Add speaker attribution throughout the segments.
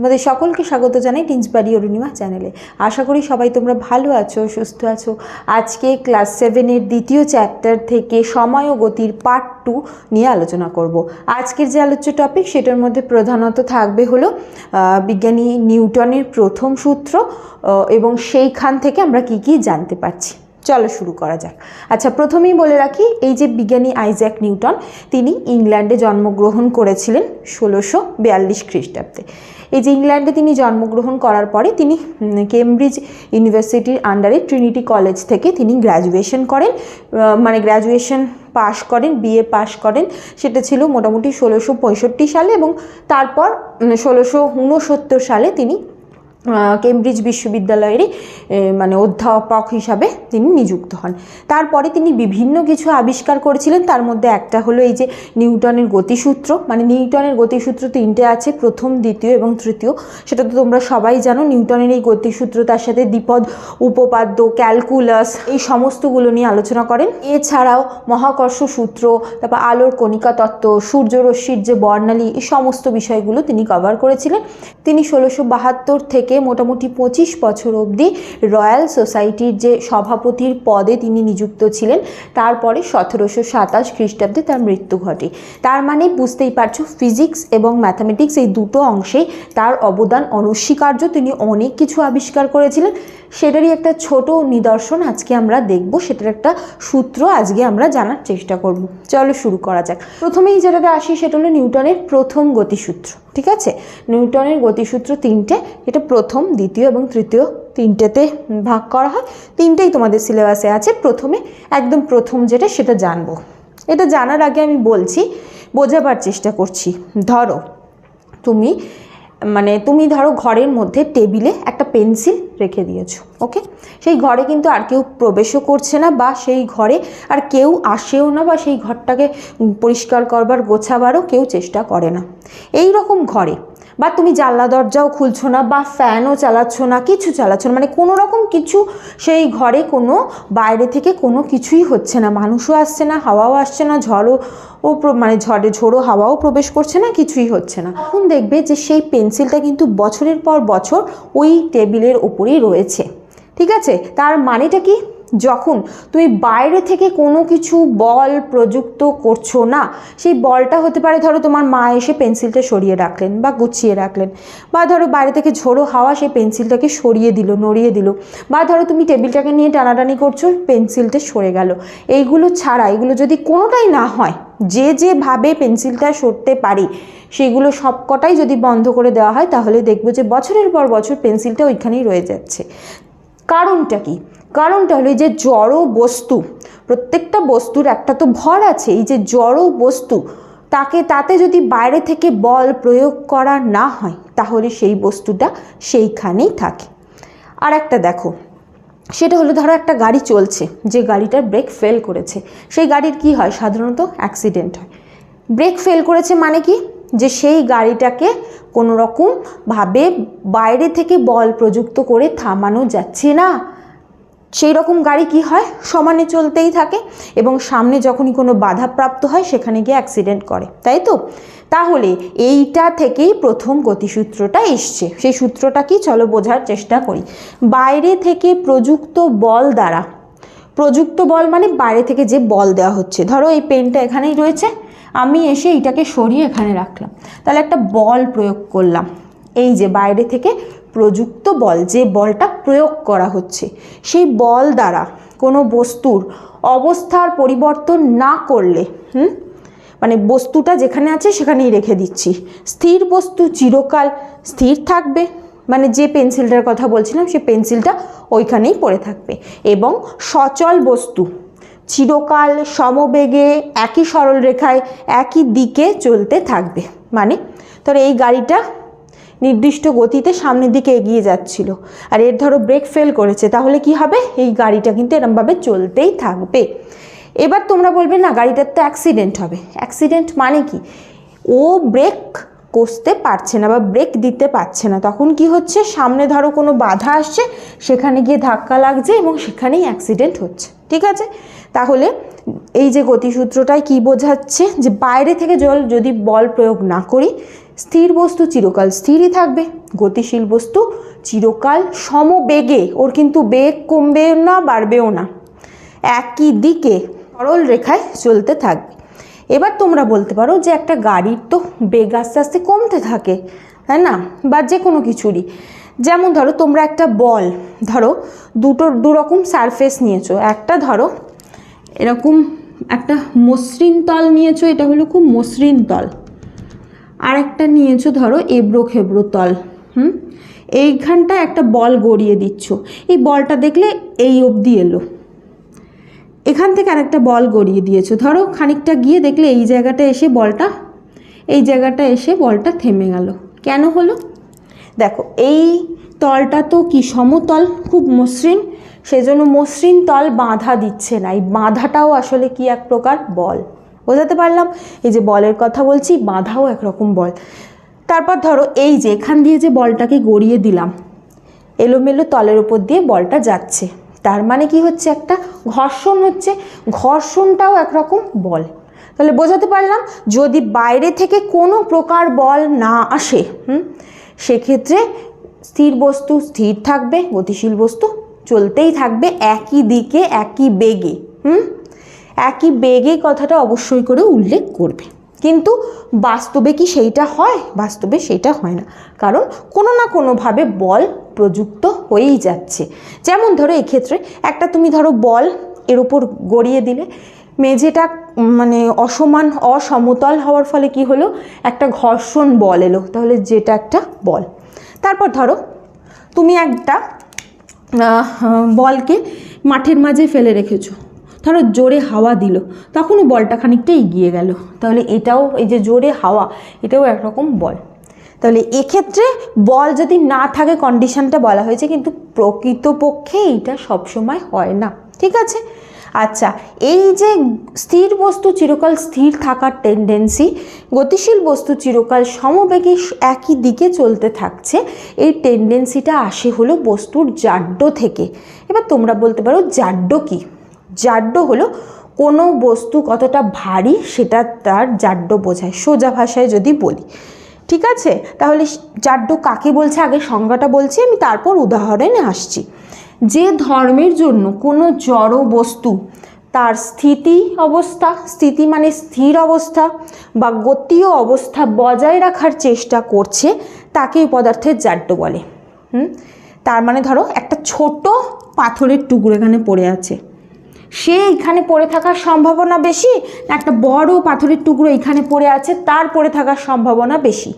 Speaker 1: তোমাদের সকলকে স্বাগত জানাই টিন্সবাড়ি অরুণিমা চ্যানেলে। আশা করি সবাই তোমরা ভালো আছো, সুস্থ আছো। আজকে ক্লাস সেভেনের দ্বিতীয় চ্যাপ্টার থেকে সময় ও গতির পার্ট টু নিয়ে আলোচনা করব। আজকের যে আলোচ্য টপিক সেটার মধ্যে প্রধানত থাকবে হলো বিজ্ঞানী নিউটনের প্রথম সূত্র এবং সেইখান থেকে আমরা কি কি জানতে পারছি। চলো শুরু করা যাক। আচ্ছা প্রথমেই বলে রাখি, এই যে বিজ্ঞানী আইজ্যাক নিউটন, তিনি ইংল্যান্ডে জন্মগ্রহণ করেছিলেন ষোলোশো বিয়াল্লিশ খ্রিস্টাব্দে। এই যে ইংল্যান্ডে তিনি জন্মগ্রহণ করার পরে তিনি কেমব্রিজ ইউনিভার্সিটির আন্ডারে ট্রিনিটি কলেজ থেকে তিনি গ্র্যাজুয়েশন করেন। মানে গ্র্যাজুয়েশন পাশ করেন বিএ পাশ করেন। সেটা ছিল মোটামুটি ষোলোশো পঁয়ষট্টি সালে এবং তারপর ষোলোশো সালে তিনি কেমব্রিজ বিশ্ববিদ্যালয়েরই মানে অধ্যাপক হিসাবে তিনি নিযুক্ত হন। তারপরে তিনি বিভিন্ন কিছু আবিষ্কার করেছিলেন। তার মধ্যে একটা হলো এই যে নিউটনের গতিসূত্র। মানে নিউটনের গতিসূত্র তিনটে আছে, প্রথম, দ্বিতীয় এবং তৃতীয়। সেটা তো তোমরা সবাই জানো, নিউটনের এই গতিসূত্র, তার সাথে দ্বিপদ, উপপাদ্য, ক্যালকুলাস, এই সমস্তগুলো নিয়ে আলোচনা করেন। এছাড়াও মহাকর্ষ সূত্র, তারপর আলোর কণিকা তত্ত্ব, সূর্যরশ্মির যে বর্ণালী, এই সমস্ত বিষয়গুলো তিনি কভার করেছিলেন। তিনি ষোলোশো বাহাত্তর থেকে মোটামুটি পঁচিশ বছর অবধি রয়্যাল সোসাইটির যে সভাপতির পদে তিনি নিযুক্ত ছিলেন। তারপরে সতেরোশো সাতাশ খ্রিস্টাব্দে তার মৃত্যু ঘটে। তার মানে বুঝতেই পারছ, ফিজিক্স এবং ম্যাথামেটিক্স এই দুটো অংশেই তার অবদান অনস্বীকার্য। তিনি অনেক কিছু আবিষ্কার করেছিলেন। সেটারই একটা ছোট নিদর্শন আজকে আমরা দেখব। সেটার একটা সূত্র আজকে আমরা জানার চেষ্টা করব। চলো শুরু করা যাক। প্রথমেই যেটাতে আসি, সেটা হলো নিউটনের প্রথম গতিসূত্র। ঠিক আছে? নিউটনের গতিসূত্র তিনটে, এটা প্রথম, দ্বিতীয় এবং তৃতীয় তিনটেতে ভাগ করা হয়। তিনটেই তোমাদের সিলেবাসে আছে। প্রথমে, একদম প্রথম যেটা, সেটা জানব। এটা জানার আগে আমি বলছি, বোঝাবার চেষ্টা করছি। ধরো, তুমি মানে তুমি ধরো ঘরের মধ্যে টেবিলে একটা পেন্সিল রেখে দিয়েছ ওকে সেই ঘরে কিন্তু আর কেউ প্রবেশও করছে না বা সেই ঘরে আর কেউ আসেও না বা সেই ঘরটাকে পরিষ্কার করবার, গোছাবারও কেউ চেষ্টা করে না। এই রকম ঘরে বা তুমি জানলা দরজাও খুলছো না বা ফ্যানও চালাচ্ছ না, কিছু চালাচ্ছ না মানে কোনো রকম কিছু সেই ঘরে কোনো বাইরে থেকে কোনো কিছুই হচ্ছে না। মানুষও আসছে না, হাওয়াও আসছে না, ঝড়ও ও মানে ঝড়ে ঝোড়ো হাওয়াও প্রবেশ করছে না, কিছুই হচ্ছে না। তখন দেখবে যে সেই পেন্সিলটা কিন্তু বছরের পর বছর ওই টেবিলের ওপরেই রয়েছে। ঠিক আছে? তার মানেটা কি? যখন তুমি বাইরে থেকে কোনো কিছু বল প্রযুক্ত করছ না, সেই বলটা হতে পারে ধরো তোমার মা এসে পেন্সিলটা সরিয়ে রাখলেন বা গুছিয়ে রাখলেন বা ধরো বাইরে থেকে ঝোড়ো হাওয়া সেই পেন্সিলটাকে সরিয়ে দিল, নড়িয়ে দিল বা ধরো তুমি টেবিলটাকে নিয়ে টানাটানি করছ, পেন্সিলটা সরে গেল। এইগুলো ছাড়া এগুলো যদি কোনোটাই না হয়, যে যেভাবে পেন্সিলটা সরতে পারি, সেগুলো সবকটাই যদি বন্ধ করে দেওয়া হয়, তাহলে দেখব যে বছরের পর বছর পেন্সিলটা ওইখানেই রয়ে যাচ্ছে। কারণটা কি? কারণটা হলো যে জড় বস্তু, প্রত্যেকটা বস্তুর একটা তো ভর আছে, এই যে জড় বস্তু, তাকে তাতে যদি বাইরে থেকে বল প্রয়োগ করা না হয়, তাহলে সেই বস্তুটা সেইখানেই থাকে। আর একটা দেখো, সেটা হলো ধরো একটা গাড়ি চলছে, যে গাড়িটার ব্রেক ফেল করেছে, সেই গাড়ির কি হয়? সাধারণত অ্যাক্সিডেন্ট হয়। ব্রেক ফেল করেছে মানে কি? যে সেই গাড়িটাকে কোনো রকমভাবে বাইরে থেকে বল প্রযুক্ত করে থামানো যাচ্ছে না। সেই রকম গাড়ি কি হয়? সমানে চলতেই থাকে এবং সামনে যখনই কোনো বাধাপ্রাপ্ত হয়, সেখানে গিয়ে অ্যাক্সিডেন্ট করে, তাই তো? তাহলে এইটা থেকেই প্রথম গতিসূত্রটা এসছে। সেই সূত্রটা কি? চলো বোঝার চেষ্টা করি। বাইরে থেকে প্রযুক্ত বল দ্বারা, প্রযুক্ত বল মানে বাইরে থেকে যে বল দেওয়া হচ্ছে। ধরো এই পেনটা এখানেই রয়েছে। আমি এসে এইটাকে সরিয়ে এখানে রাখলাম। তাহলে একটা বল প্রয়োগ করলাম। এই যে বাইরে থেকে প্রযুক্ত বল, যে বলটা প্রয়োগ করা হচ্ছে, সেই বল দ্বারা কোনো বস্তুর অবস্থার পরিবর্তন না করলে, হুম? মানে বস্তুটা যেখানে আছে সেখানেই রেখে দিচ্ছি। স্থির বস্তু চিরকাল স্থির থাকবে। মানে যে পেন্সিলটার কথা বলছিলাম, সে পেন্সিলটা ওইখানেই পড়ে থাকবে। এবং সচল বস্তু চিরকাল সমবেগে একই সরল রেখায় একই দিকে চলতে থাকবে। মানে ধরো এই গাড়িটা নির্দিষ্ট গতিতে সামনের দিকে এগিয়ে যাচ্ছিল। আর এর ধরো ব্রেক ফেল করেছে, তাহলে কি হবে? এই গাড়িটা কিন্তু এরমভাবে চলতেই থাকবে। এবার তোমরা বলবে, না, গাড়িটার তো অ্যাক্সিডেন্ট হবে। অ্যাক্সিডেন্ট মানে কি? ও ব্রেক কষতে পারছে না বা ব্রেক দিতে পারছে না। তখন কি হচ্ছে? সামনে ধরো কোনো বাধা আসছে, সেখানে গিয়ে ধাক্কা লাগছে এবং সেখানেই অ্যাক্সিডেন্ট হচ্ছে। ঠিক আছে? তাহলে এই যে গতিসূত্রটাই কি বোঝাচ্ছে যে বাইরে থেকে জল যদি বল প্রয়োগ না করি, স্থির বস্তু চিরকাল স্থিরই থাকবে, গতিশীল বস্তু চিরকাল সমবেগে, ওর কিন্তু বেগ কমবেও না, বাড়বেও না। একই দিকে সরল রেখায় চলতে থাকবে। এবার তোমরা বলতে পারো যে একটা গাড়ির তো বেগ আস্তে আস্তে কমতে থাকে, তাই না? বা যে কোনো কিছুরই। যেমন ধরো তোমরা একটা বল, ধরো দুটো, দুরকম সারফেস নিয়েছো, একটা ধরো এরকম একটা মসৃণ তল নিয়েছো, এটা হলো খুব মসৃণ তল। আর একটা নিয়েছো, ধরো, এবড়ো খেবড়ো তল, হুম? এইখানটা একটা বল গড়িয়ে দিচ্ছ। এই বলটা দেখলে এই অবধি এলো। এখান থেকে আরেকটা বল গড়িয়ে দিয়েছ। ধরো, খানিকটা গিয়ে দেখলে এই জায়গাটা এসে বলটা, এই জায়গাটা এসে বলটা থেমে গেল। কেন হলো? দেখো, এই তলটা তো কি সমতল, খুব মসৃণ সেজন্য মসৃণ তল বাঁধা দিচ্ছে না। এই বাঁধাটাও আসলে কি এক প্রকার বল? বোঝাতে পারলাম? এই যে বলের কথা বলছি, বাঁধাও একরকম বল। তারপর ধরো এই যে, এখান দিয়ে যে বলটাকে গড়িয়ে দিলাম, এলোমেলো তলের উপর দিয়ে বলটা যাচ্ছে। তার মানে কি হচ্ছে একটা ঘর্ষণ হচ্ছে, ঘর্ষণটাও একরকম বল। তাহলে বোঝাতে পারলাম, যদি বাইরে থেকে কোনো প্রকার বল না আসে, হুম, সেক্ষেত্রে স্থির বস্তু স্থির থাকবে, গতিশীল বস্তু চলতেই থাকবে একই দিকে, একই বেগে, হুম? একই বেগে কথাটা অবশ্যই করে উল্লেখ করবে। কিন্তু বাস্তবে কি সেইটা হয়? বাস্তবে সেটা হয় না। কারণ কোনো না কোনোভাবে বল প্রযুক্ত হয়েই যাচ্ছে। যেমন ধরো এক্ষেত্রে একটা তুমি ধরো বল এর উপর গড়িয়ে দিলে, মেঝেটা মানে অসমান, অসমতল হওয়ার ফলে কি হলো? একটা ঘর্ষণ বল এলো। তাহলে যেটা একটা বল। তারপর ধরো তুমি একটা বলকে মাঠের মাঝে ফেলে রেখেছো। ধরো জোরে হাওয়া দিল, তখনও বলটা খানিকটা এগিয়ে গেল। তাহলে এটাও, এই যে জোরে হাওয়া, এটাও একরকম বল। তাহলে এক্ষেত্রে বল যদি না থাকে কন্ডিশনটা বলা হয়েছে, কিন্তু প্রকৃতপক্ষে এইটা সবসময় হয় না। ঠিক আছে? আচ্ছা এই যে স্থির বস্তু চিরকাল স্থির থাকার টেন্ডেন্সি গতিশীল বস্তু চিরকাল সমবেগে একই দিকে চলতে থাকছে, এই টেন্ডেন্সিটা আসে হলো বস্তুর জাড্য থেকে। এবার তোমরা বলতে পারো জাড্য কী? জাড্য হলো কোনো বস্তু কতটা ভারী সেটা তার জাড্য বোঝায়, সোজা ভাষায় যদি বলি। ঠিক আছে? তাহলে জাড্য কাকে বলছে? আগে সংজ্ঞাটা বলছি, আমি তারপর উদাহরণে আসছি। যে ধর্মের জন্য কোনো জড় বস্তু তার স্থিতি অবস্থা, স্থিতি মানে স্থির অবস্থা বা গতীয় অবস্থা বজায় রাখার চেষ্টা করছে, তাকে এই পদার্থের জাড্য বলে। হুম? তার মানে ধরো একটা ছোট পাথরের টুকরো এখানে পড়ে আছে। সে এখানে পড়ে থাকার সম্ভাবনা বেশি একটা বড় পাথরের টুকরো এখানে পড়ে আছে, তার পড়ে থাকার সম্ভাবনা বেশি।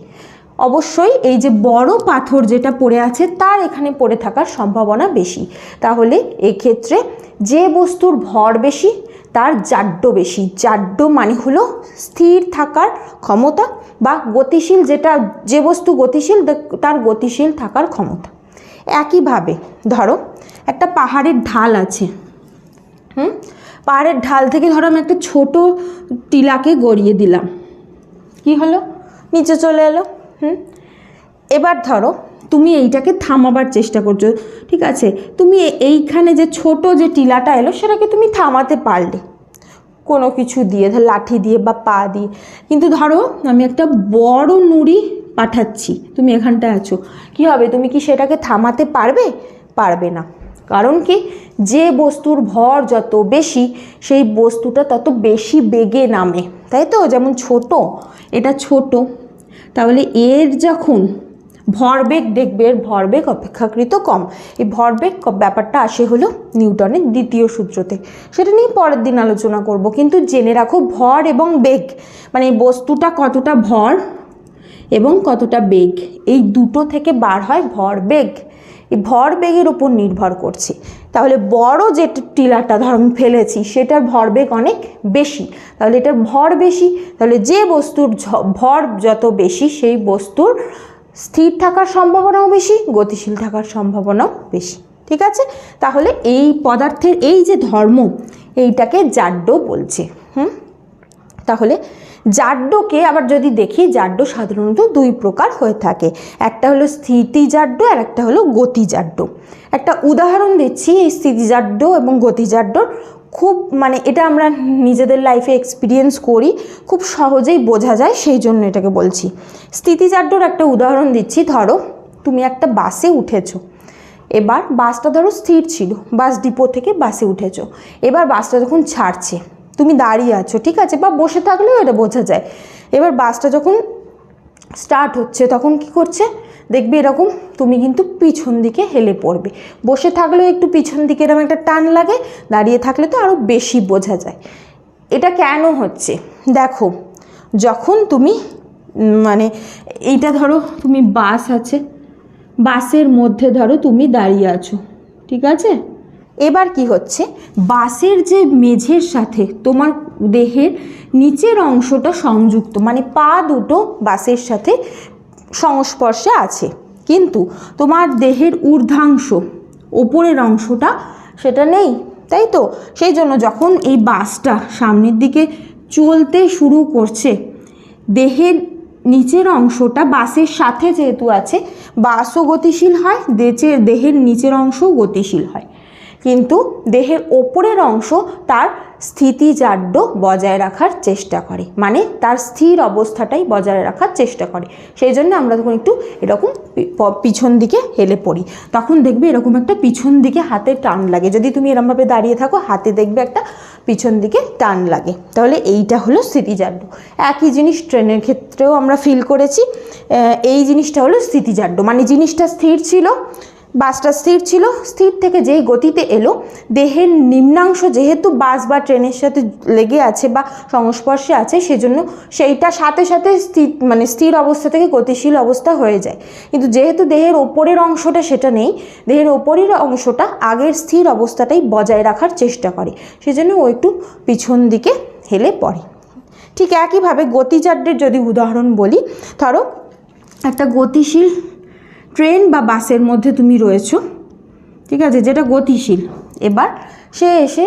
Speaker 1: অবশ্যই এই যে বড় পাথর যেটা পড়ে আছে তার এখানে পড়ে থাকার সম্ভাবনা বেশি। তাহলে এক্ষেত্রে যে বস্তুর ভর বেশি, তার জাড্য বেশি। জাড্য মানে হলো স্থির থাকার ক্ষমতা বা গতিশীল যেটা, যে বস্তু গতিশীল তার গতিশীল থাকার ক্ষমতা। একইভাবে ধরো, একটা পাহাড়ের ঢাল আছে। হুম? পাহাড়ের ঢাল থেকে ধরো আমি একটা ছোট টিলাকে গড়িয়ে দিলাম। কি হলো? নিচে চলে এলো। হুম? এবার ধরো, তুমি এইটাকে থামাবার চেষ্টা করছ, ঠিক আছে? তুমি এইখানে যে ছোট যে টিলাটা এলো, সেটাকে তুমি থামাতে পারলে। কোনো কিছু দিয়ে, ধর লাঠি দিয়ে বা পা দিয়ে। কিন্তু ধরো, আমি একটা বড় নুড়ি পাঠাচ্ছি, তুমি এখানটায় আছো। কি হবে, তুমি কি সেটাকে থামাতে পারবে? পারবে না। কারণ কি? যে বস্তুর ভর যত বেশি, সেই বস্তুটা তত বেশি বেগে নামে। তাই তো? যেমন ছোট, এটা ছোট। তাহলে এর যখন ভরবেগ দেখবে, এর ভরবেগ অপেক্ষাকৃত কম। এই ভরবেগ ব্যাপারটা আসে হলো নিউটনের দ্বিতীয় সূত্রতে। সেটা নিয়ে পরের দিন আলোচনা করব। কিন্তু জেনে রাখো, ভর এবং বেগ মানে বস্তুটা কতটা ভর এবং কতটা বেগ, এই দুটো থেকে বার হয় ভর বেগ এই ভর বেগের উপর নির্ভর করছে। তাহলে বড় যে টিলাটা ধর আমি ফেলেছি, সেটার ভরবেগ অনেক বেশি। তাহলে এটার ভর বেশি, তাহলে যে বস্তুর ভর যত বেশি, সেই বস্তুর স্থির থাকার সম্ভাবনাও বেশি, গতিশীল থাকার সম্ভাবনাও বেশি। ঠিক আছে? তাহলে এই পদার্থের এই যে ধর্ম, এইটাকে জাড্য বলছে। হুম? তাহলে জাড্যকে আবার যদি দেখি জাড্য সাধারণত দুই প্রকার হয়ে থাকে। একটা হলো স্থিতিজাড্য আর একটা হলো গতিজাড্য একটা উদাহরণ দিচ্ছি, এই স্থিতিজাড্য এবং গতিজাড্য খুব মানে এটা আমরা নিজেদের লাইফে এক্সপিরিয়েন্স করি, খুব সহজেই বোঝা যায়, সেই জন্য এটাকে বলছি। স্থিতিচার্যর একটা উদাহরণ দিচ্ছি, ধরো তুমি একটা বাসে উঠেছো। এবার বাসটা ধরো স্থির ছিল, বাস ডিপো থেকে বাসে উঠেছো। এবার বাসটা যখন ছাড়ছে তুমি দাঁড়িয়ে আছো, ঠিক আছে? বা বসে থাকলেও এটা বোঝা যায়। এবার বাসটা যখন স্টার্ট হচ্ছে, তখন কি করছে? দেখবে এরকম তুমি কিন্তু পিছন দিকে হেলে পড়বে। বসে থাকলেও একটু পিছন দিকে এরকম একটা টান লাগে, দাঁড়িয়ে থাকলে তো আরও বেশি বোঝা যায়। এটা কেন হচ্ছে? দেখো, যখন তুমি মানে এইটা ধরো তুমি বাস আছে বাসের মধ্যে ধরো তুমি দাঁড়িয়ে আছো, ঠিক আছে? এবার কি হচ্ছে? বাসের যে মেঝের সাথে তোমার দেহের নিচের অংশটা সংযুক্ত মানে পা দুটো বাসের সাথে সংস্পর্শে আছে। কিন্তু তোমার দেহের ঊর্ধ্বাংশ, ওপরের অংশটা সেটা নেই, তাই তো? সেই জন্য যখন এই বাসটা সামনের দিকে চলতে শুরু করছে, দেহের নিচের অংশটা বাসের সাথে যেহেতু আছে বাসও গতিশীল হয় দেচের দেহের নিচের অংশও গতিশীল হয়। কিন্তু দেহের ওপরের অংশ তার স্থিতিজাড্য বজায় রাখার চেষ্টা করে। মানে তার স্থির অবস্থাটাই বজায় রাখার চেষ্টা করে। সেই জন্য আমরা তখন একটু এরকম পিছন দিকে হেলে পড়ি। তখন দেখবে এরকম একটা পিছন দিকে হাতে টান লাগে। যদি তুমি এরমভাবে দাঁড়িয়ে থাকো, হাতে দেখবে একটা পিছন দিকে টান লাগে। তাহলে এইটা হলো স্থিতিজাড্য। একই জিনিস ট্রেনের ক্ষেত্রেও আমরা ফিল করেছি। এই জিনিসটা হলো স্থিতিজাড্য। মানে জিনিসটা স্থির ছিল বাসটা স্থির ছিল। স্থির থেকে যেই গতিতে এলো, দেহের নিম্নাংশ যেহেতু বাস বা ট্রেনের সাথে লেগে আছে বা সংস্পর্শে আছে, সেজন্য সেইটা সাথে সাথে স্থির মানে স্থির অবস্থা থেকে গতিশীল অবস্থা হয়ে যায়। কিন্তু যেহেতু দেহের ওপরের অংশটা সেটা নেই, দেহের ওপরের অংশটা আগের স্থির অবস্থাটাই বজায় রাখার চেষ্টা করে, সেজন্য ও একটু পিছন দিকে হেলে পড়ে। ঠিক একইভাবে গতিজাড্যের যদি উদাহরণ বলি, ধরো একটা গতিশীল ট্রেন বা বাসের মধ্যে তুমি রয়েছো, ঠিক আছে, যেটা গতিশীল। এবার সে এসে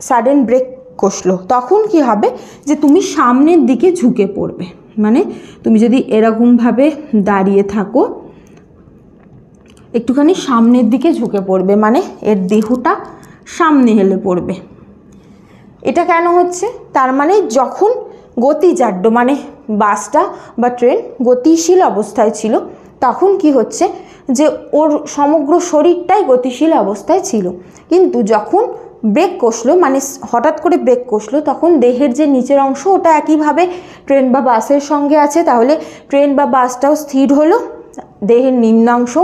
Speaker 1: সাডেন ব্রেক কষলো। তখন কি হবে যে তুমি সামনের দিকে ঝুঁকে পড়বে। মানে তুমি যদি এরকমভাবে দাঁড়িয়ে থাকো, একটুখানি সামনের দিকে ঝুঁকে পড়বে মানে এর দেহটা সামনে হেলে পড়বে। এটা কেন হচ্ছে? তার মানে যখন গতিজাড্য মানে বাসটা বা ট্রেন গতিশীল অবস্থায় ছিল তখন কি হচ্ছে যে ওর সমগ্র শরীরটাই গতিশীল অবস্থায় ছিল। কিন্তু যখন ব্রেক কষলো মানে হঠাৎ করে ব্রেক কষলো, তখন দেহের যে নিচের অংশ, ওটা একইভাবে ট্রেন বা বাসের সঙ্গে আছে। তাহলে ট্রেন বা বাসটাও স্থির হলো, দেহের নিম্নাংশ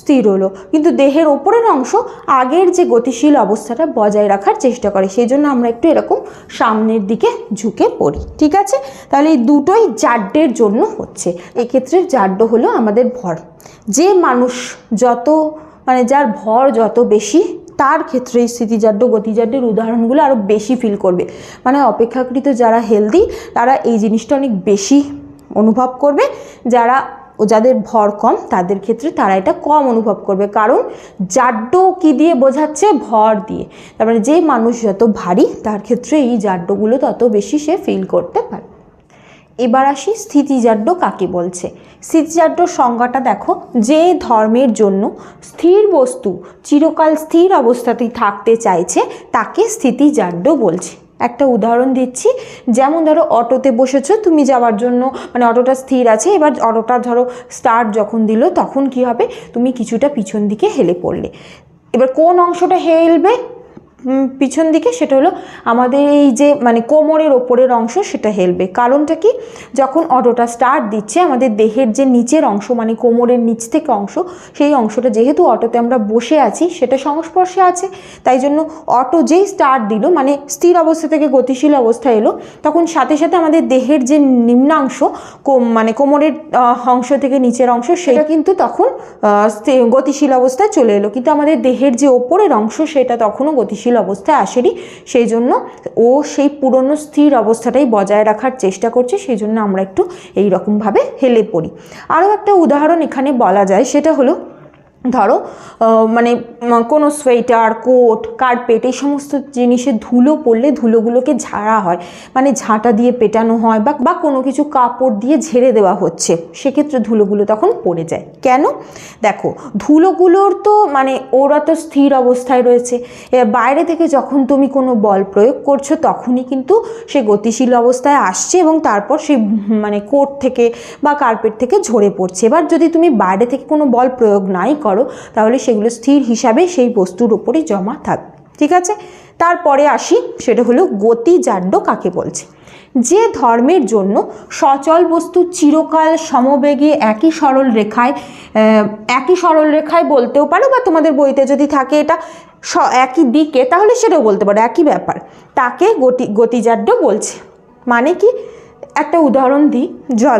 Speaker 1: স্থির হলো। কিন্তু দেহের ওপরের অংশ আগের যে গতিশীল অবস্থাটা বজায় রাখার চেষ্টা করে, সেই জন্য আমরা একটু এরকম সামনের দিকে ঝুঁকে পড়ি, ঠিক আছে? তাহলে এই দুটোই জাড্যের জন্য হচ্ছে। এক্ষেত্রে জাড্য হলো আমাদের ভর। যে মানুষ যত মানে যার ভর যত বেশি, তার ক্ষেত্রে স্থিতিজাড্য গতিজাড্যের উদাহরণগুলো আরও বেশি ফিল করবে। মানে অপেক্ষাকৃত যারা হেলদি তারা এই জিনিসটা অনেক বেশি অনুভব করবে। যারা ও যাদের ভর কম, তাদের ক্ষেত্রে তারা এটা কম অনুভব করবে। কারণ জাড্য কী দিয়ে বোঝাচ্ছে? ভর দিয়ে। তার মানে যে মানুষ যত ভারী, তার ক্ষেত্রে এই জাড্যগুলো তত বেশি সে ফিল করতে পারে। এবার আসি স্থিতিজাড্য কাকে বলছে? স্থিতিজাড্য সংজ্ঞাটা দেখো। যে ধর্মের জন্য স্থির বস্তু, চিরকাল স্থির অবস্থাতেই থাকতে চাইছে, তাকে স্থিতিজাড্য বলছে। একটা উদাহরণ দিচ্ছি। যেমন ধরো, অটোতে বসেছো, তুমি যাওয়ার জন্য মানে অটোটা স্থির আছে, এবার অটোটা ধরো স্টার্ট যখন দিল, তখন কি হবে? তুমি কিছুটা পিছন দিকে হেলে পড়লে। এবার কোন অংশটা হেলবে? পিছন দিকে সেটা হলো আমাদের এই যে মানে কোমরের ওপরের অংশ সেটা হেলবে। কারণটা কি? যখন অটোটা স্টার্ট দিচ্ছে, আমাদের দেহের যে নিচের অংশ মানে কোমরের নিচ থেকে অংশ, সেই অংশটা যেহেতু অটোতে আমরা বসে আছি, সেটা সংস্পর্শে আছে, তাই জন্য অটো যেই স্টার্ট দিল মানে স্থির অবস্থা থেকে গতিশীল অবস্থায় এলো, তখন সাথে সাথে আমাদের দেহের যে নিম্নাংশ, কোম- মানে কোমরের অংশ থেকে নিচের অংশ, সেটা কিন্তু তখন গতিশীল অবস্থায় চলে এলো। কিন্তু আমাদের দেহের যে ওপরের অংশ, সেটা তখনও গতিশীল অবস্থায় আসেনি। সেই জন্য ও সেই পুরনো স্থির অবস্থাটাই বজায় রাখার চেষ্টা করছে। সেই জন্য আমরা একটু এই রকমভাবে হেলে পড়ি। আরও একটা উদাহরণ এখানে বলা যায়, সেটা হলো ধরো মানে কোনো সোয়েটার, কোট, কার্পেট, এই সমস্ত জিনিসে ধুলো পড়লে ধুলোগুলোকে ঝাড়া হয়। মানে ঝাঁটা দিয়ে পেটানো হয় বা বা কোনো কিছু কাপড় দিয়ে ঝেড়ে দেওয়া হচ্ছে, সেক্ষেত্রে ধুলোগুলো তখন পড়ে যায়। কেন? দেখো, ধুলোগুলোর তো মানে ওরা তো স্থির অবস্থায় রয়েছে। বাইরে থেকে যখন তুমি কোনো বল প্রয়োগ করছ, তখনই কিন্তু সে গতিশীল অবস্থায় আসছে এবং তারপর সে মানে কোট থেকে বা কার্পেট থেকে ঝরে পড়ছে। এবার যদি তুমি বাইরে থেকে কোনো বল প্রয়োগ নাই করো তাহলে সেগুলো স্থির হিসাবে সেই বস্তুর ওপরই জমা থাকবে ঠিক আছে? তারপরে আসি, সেটা হলো গতিজাড্য কাকে বলছে? যে ধর্মের জন্য সচল বস্তু চিরকাল সমবেগে একই সরল রেখায় একই সরল রেখায় বলতেও পারো বা তোমাদের বইতে যদি থাকে এটা স- একই দিকে, তাহলে সেটাও বলতে পারো, একই ব্যাপার। তাকে গতি গতিজাড্য বলছে। মানে কি? একটা উদাহরণ দিই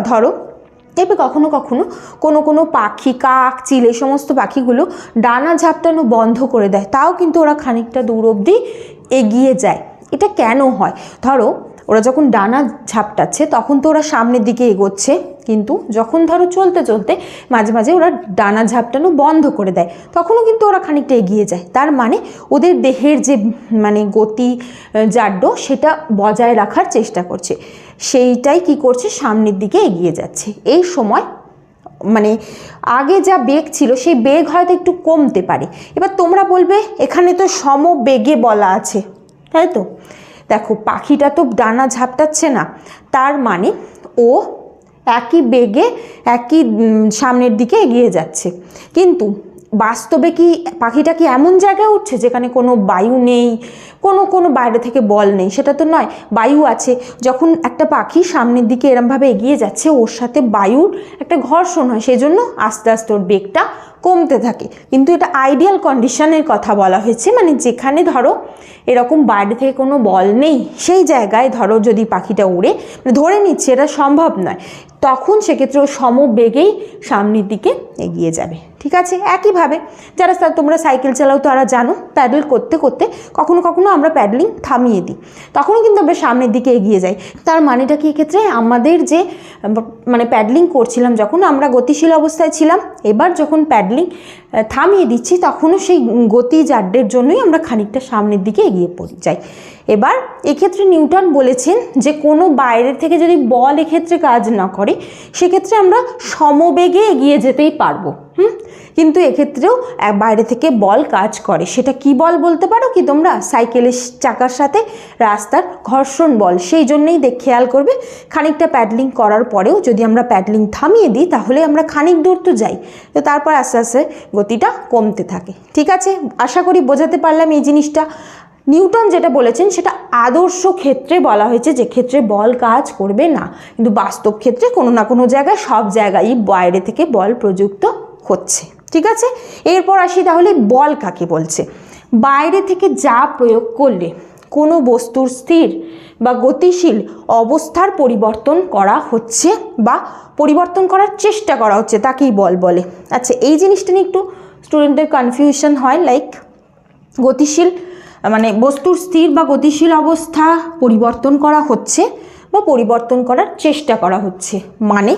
Speaker 1: ধরো এবার কখনো কখনো কোনো কোনো পাখি, কাক, চিল এই সমস্ত পাখিগুলো ডানা ঝাপটানো বন্ধ করে দেয়। তাও কিন্তু ওরা খানিকটা দূর অবধি এগিয়ে যায়। এটা কেন হয়? ধরো, ওরা যখন ডানা ঝাপটাচ্ছে, তখন তো ওরা সামনের দিকে এগোচ্ছে। কিন্তু যখন ধরো চলতে চলতে মাঝে মাঝে ওরা ডানা ঝাপটানো বন্ধ করে দেয়, তখনও কিন্তু ওরা খানিকটা এগিয়ে যায়। তার মানে ওদের দেহের যে মানে গতি জাড্য সেটা বজায় রাখার চেষ্টা করছে। সেইটাই কি করছে? সামনের দিকে এগিয়ে যাচ্ছে। এই সময় মানে আগে যা বেগ ছিল সেই বেগ হয়তো একটু কমতে পারে। এবার তোমরা বলবে, এখানে তো সম বেগে বলা আছে, তাই তো? দেখো, পাখিটা তো ডানা ঝাপটাচ্ছে না। তার মানে ও একই বেগে, একই সামনের দিকে এগিয়ে যাচ্ছে। কিন্তু বাস্তবে কি পাখিটা কি এমন জায়গায় উঠছে যেখানে কোনো বায়ু নেই, কোনো কোনো বাইরে থেকে বল নেই? সেটা তো নয়, বায়ু আছে। যখন একটা পাখি সামনের দিকে এরমভাবে এগিয়ে যাচ্ছে, ওর সাথে বায়ুর একটা ঘর্ষণ হয় সেই জন্য আস্তে আস্তে ওর বেগটা কমতে থাকে। কিন্তু এটা আইডিয়াল কন্ডিশনের কথা বলা হয়েছে। মানে যেখানে ধরো এরকম বাইরে থেকে কোনো বল নেই, সেই জায়গায় ধরো যদি পাখিটা উড়ে মানে ধরে নিচ্ছে এটা সম্ভব নয়, তখন সেক্ষেত্রে ও সমবেগেই সামনের দিকে এগিয়ে যাবে। ঠিক আছে? একইভাবে যারা সা- তোমরা সাইকেল চালাও, তারা জানো প্যাডেল করতে করতে কখনো কখনো আমরা প্যাডেলিং থামিয়ে দিই। তখনও কিন্তু আমরা সামনের দিকে এগিয়ে যাই। তার মানেটা কি এক্ষেত্রে? আমাদের যে মানে প্যাডলিং করছিলাম, যখন আমরা গতিশীল অবস্থায় ছিলাম, এবার যখন প্যাডলিং থামিয়ে দিচ্ছি, তখনও সেই গতি জাড্ডের জন্যই আমরা খানিকটা সামনের দিকে এগিয়ে পড়ি, যাই। এবার এক্ষেত্রে নিউটন বলেছেন যে, কোনো বাইরের থেকে যদি বল এক্ষেত্রে কাজ না করে, সেক্ষেত্রে আমরা সমবেগে এগিয়ে যেতেই পারব, হুম? কিন্তু এক্ষেত্রেও বাইরে থেকে বল কাজ করে। সেটা কি বল বলতে পারো কি তোমরা? সাইকেলের চাকার সাথে রাস্তার ঘর্ষণ বল। সেই জন্যেই দেখ খেয়াল করবে। খানিকটা প্যাডলিং করার পরেও যদি আমরা প্যাডলিং থামিয়ে দিই, তাহলে আমরা খানিক দূর তো যাই। তো তারপর আস্তে আস্তে গতিটা কমতে থাকে। ঠিক আছে? আশা করি বোঝাতে পারলাম এই জিনিসটা। নিউটন যেটা বলেছেন, সেটা আদর্শ ক্ষেত্রে বলা হয়েছে যে ক্ষেত্রে বল কাজ করবে না। কিন্তু বাস্তব ক্ষেত্রে কোনো না কোনো জায়গায়, সব জায়গায়ই বাইরে থেকে বল প্রযুক্ত হচ্ছে। ঠিক আছে? এরপর আসি তাহলে বল কাকে বলছে? বাইরে থেকে যা প্রয়োগ করলে কোনো বস্তুর স্থির বা গতিশীল অবস্থার পরিবর্তন করা হচ্ছে বা পরিবর্তন করার চেষ্টা করা হচ্ছে, তাকেই বল বলে। আচ্ছা এই জিনিসটা নিয়ে একটু স্টুডেন্টদের কনফিউশন হয় লাইক গতিশীল মানে বস্তুর স্থির বা গতিশীল অবস্থা পরিবর্তন করা হচ্ছে বা পরিবর্তন করার চেষ্টা করা হচ্ছে। মানে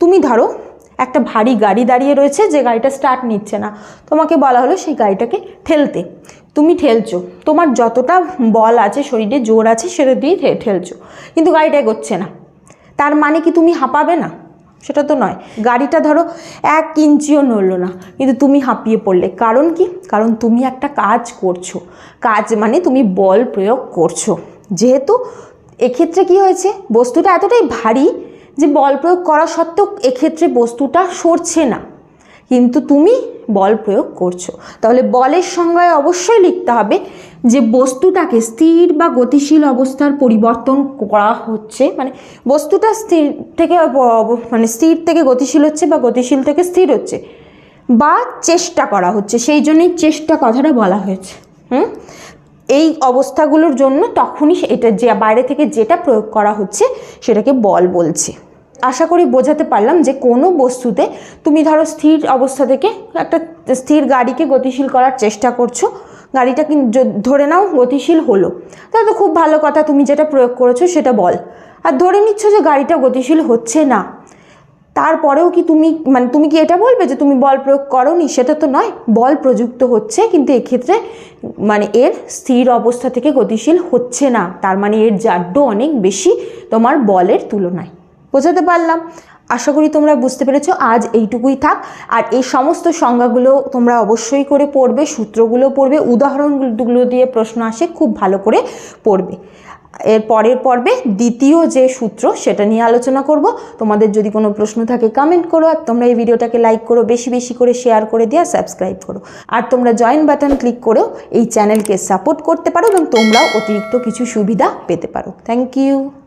Speaker 1: তুমি ধরো একটা ভারী গাড়ি দাঁড়িয়ে রয়েছে, যে গাড়িটা স্টার্ট নিচ্ছে না। তোমাকে বলা হলো সেই গাড়িটাকে ঠেলতে। তুমি ঠেলছো। তোমার যতটা বল আছে, শরীরে জোর আছে, সেটা দিয়ে ঠেলছো। কিন্তু গাড়িটা এগোচ্ছে না। তার মানে কি তুমি হাঁপাবে না? সেটা তো নয়। গাড়িটা ধরো এক ইঞ্চিও নড়লো না, কিন্তু তুমি হাঁপিয়ে পড়লে। কারণ কি? কারণ তুমি একটা কাজ করছ। কাজ মানে তুমি বল প্রয়োগ করছ। যেহেতু এক্ষেত্রে কি হয়েছে? বস্তুটা এতটাই ভারী যে বল প্রয়োগ করা সত্ত্বেও এক্ষেত্রে বস্তুটা সরছে না। কিন্তু তুমি বল প্রয়োগ করছ। তাহলে বলের সংজ্ঞায় অবশ্যই লিখতে হবে যে বস্তুটাকে স্থির বা গতিশীল অবস্থার পরিবর্তন করা হচ্ছে। মানে বস্তুটা স্থির থেকে মানে স্থির থেকে গতিশীল হচ্ছে বা গতিশীল থেকে স্থির হচ্ছে বা চেষ্টা করা হচ্ছে। সেই জন্যই চেষ্টা কথাটা বলা হয়েছে। হুম? এই অবস্থাগুলোর জন্য তখনই এটা যে বাইরে থেকে যেটা প্রয়োগ করা হচ্ছে, সেটাকে বল বলছে। আশা করি বোঝাতে পারলাম যে কোনো বস্তুতে তুমি ধরো স্থির অবস্থা থেকে একটা স্থির গাড়িকে গতিশীল করার চেষ্টা করছ, গাড়িটা কিন্তু ধরে নাও গতিশীল হলো। তাহলে তো খুব ভালো কথা, তুমি যেটা প্রয়োগ করেছ সেটা বল। আর ধরে নিচ্ছ যে গাড়িটা গতিশীল হচ্ছে না তারপরেও কি তুমি মানে তুমি কি এটা বলবে যে তুমি বল প্রয়োগ করনি? সেটা তো নয়। বল প্রযুক্ত হচ্ছে, কিন্তু এক্ষেত্রে মানে এর স্থির অবস্থা থেকে গতিশীল হচ্ছে না। তার মানে এর জাড্য অনেক বেশি তোমার বলের তুলনায়। বোঝাতে পারলাম? আশা করি তোমরা বুঝতে পেরেছ। আজ এইটুকুই থাক। আর এই সমস্ত সংজ্ঞাগুলো তোমরা অবশ্যই করে পড়বে, সূত্রগুলো পড়বে, উদাহরণগুলো দিয়ে প্রশ্ন আসে, খুব ভালো করে পড়বে। এর পরের পর্বে দ্বিতীয় যে সূত্র সেটা নিয়ে আলোচনা করব। তোমাদের যদি কোনো প্রশ্ন থাকে কমেন্ট করো আর তোমরা এই ভিডিওটাকে লাইক করো, বেশি বেশি করে শেয়ার করে দিয়ে সাবস্ক্রাইব করো। আর তোমরা জয়েন বাটন ক্লিক করেও এই চ্যানেলকে সাপোর্ট করতে পারো এবং তোমরাও অতিরিক্ত কিছু সুবিধা পেতে পারো। Thank you